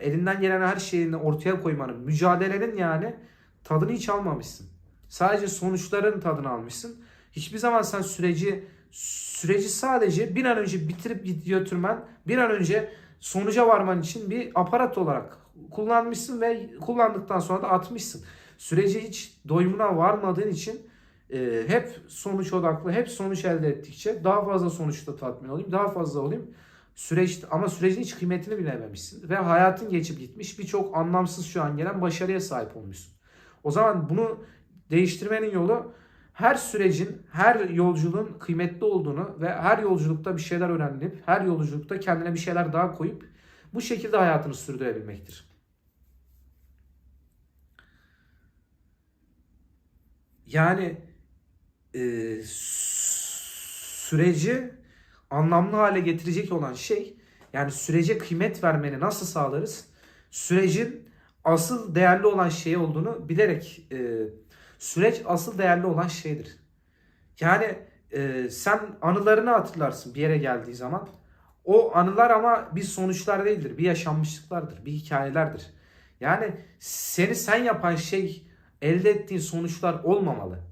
elinden gelen her şeyini ortaya koymanın, mücadelenin yani tadını hiç almamışsın. Sadece sonuçların tadını almışsın. Hiçbir zaman sen süreci süreci sadece bir an önce bitirip götürmen, bir an önce sonuca varman için bir aparat olarak kullanmışsın ve kullandıktan sonra da atmışsın. Sürece hiç doyumuna varmadığın için e, hep sonuç odaklı, hep sonuç elde ettikçe daha fazla sonuçta tatmin olayım, daha fazla olayım. Süreç ama sürecin hiç kıymetini bilememişsin ve hayatın geçip gitmiş birçok anlamsız şu an gelen başarıya sahip olmuşsun. O zaman bunu değiştirmenin yolu her sürecin, her yolculuğun kıymetli olduğunu ve her yolculukta bir şeyler öğrenip, her yolculukta kendine bir şeyler daha koyup bu şekilde hayatını sürdürebilmektir. Yani e, süreci anlamlı hale getirecek olan şey yani sürece kıymet vermeni nasıl sağlarız? Sürecin asıl değerli olan şey olduğunu bilerek e, süreç asıl değerli olan şeydir. Yani e, sen anılarını hatırlarsın bir yere geldiği zaman. O anılar ama bir sonuçlar değildir. Bir yaşanmışlıklardır. Bir hikayelerdir. Yani seni sen yapan şey elde ettiğin sonuçlar olmamalı.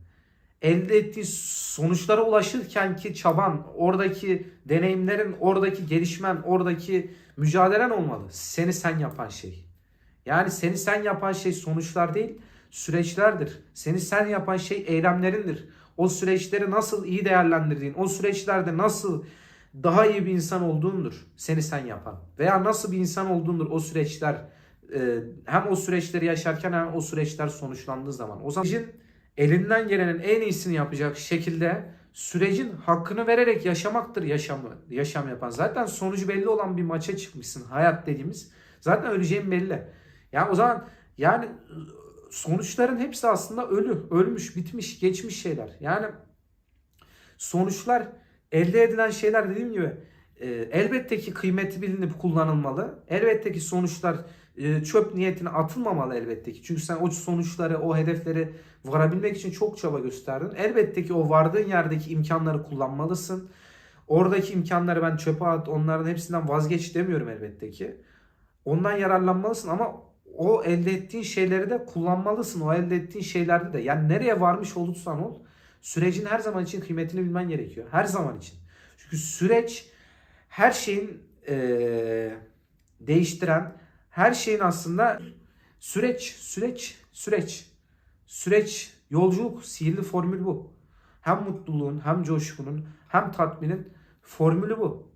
Elde ettiğin sonuçlara ulaşırken ki çaban, oradaki deneyimlerin, oradaki gelişmen, oradaki mücadelen olmalı. Seni sen yapan şey. Yani seni sen yapan şey sonuçlar değil, süreçlerdir. Seni sen yapan şey eylemlerindir. O süreçleri nasıl iyi değerlendirdiğin, o süreçlerde nasıl daha iyi bir insan olduğundur seni sen yapan. Veya nasıl bir insan olduğundur o süreçler e, hem o süreçleri yaşarken hem o süreçler sonuçlandığı zaman. O zaman elinden gelenin en iyisini yapacak şekilde sürecin hakkını vererek yaşamaktır yaşamı yaşam yapan. Zaten sonucu belli olan bir maça çıkmışsın hayat dediğimiz. Zaten öleceğin belli. Yani o zaman yani sonuçların hepsi aslında ölü, ölmüş, bitmiş, geçmiş şeyler. Yani sonuçlar elde edilen şeyler dediğim gibi e, elbette ki kıymeti bilinip kullanılmalı. Elbette ki sonuçlar çöp niyetine atılmamalı elbette ki. Çünkü sen o sonuçları, o hedefleri varabilmek için çok çaba gösterdin. Elbette ki o vardığın yerdeki imkanları kullanmalısın. Oradaki imkanları ben çöpe at, onların hepsinden vazgeç demiyorum elbette ki. Ondan yararlanmalısın ama o elde ettiğin şeyleri de kullanmalısın. O elde ettiğin şeylerde de. Yani nereye varmış olursan ol, sürecin her zaman için kıymetini bilmen gerekiyor. Her zaman için. Çünkü süreç her şeyin eee, değiştiren, her şeyin aslında süreç, süreç, süreç, süreç, yolculuk, sihirli formül bu. Hem mutluluğun, hem coşkunun, hem tatminin formülü bu.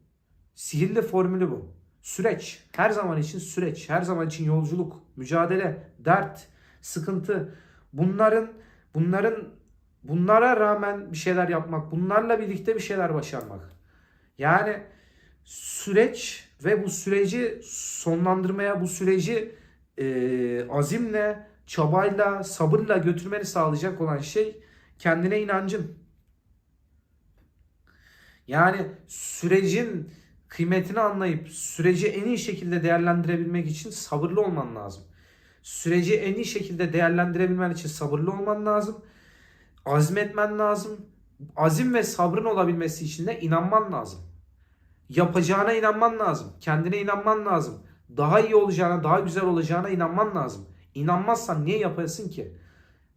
Sihirli formülü bu. Süreç, her zaman için süreç, her zaman için yolculuk, mücadele, dert, sıkıntı. Bunların bunların bunlara rağmen bir şeyler yapmak, bunlarla birlikte bir şeyler başarmak. Yani süreç ve bu süreci sonlandırmaya, bu süreci e, azimle, çabayla, sabırla götürmeni sağlayacak olan şey kendine inancın. Yani sürecin kıymetini anlayıp süreci en iyi şekilde değerlendirebilmek için sabırlı olman lazım. Süreci en iyi şekilde değerlendirebilmen için sabırlı olman lazım. Azmetmen lazım. Azim ve sabrın olabilmesi için de inanman lazım. Yapacağına inanman lazım. Kendine inanman lazım. Daha iyi olacağına, daha güzel olacağına inanman lazım. İnanmazsan niye yapasın ki?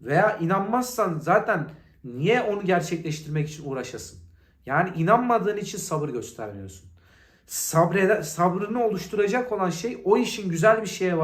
Veya inanmazsan zaten niye onu gerçekleştirmek için uğraşasın? Yani inanmadığın için sabır göstermiyorsun. Sabrede, sabrını oluşturacak olan şey o işin güzel bir şeye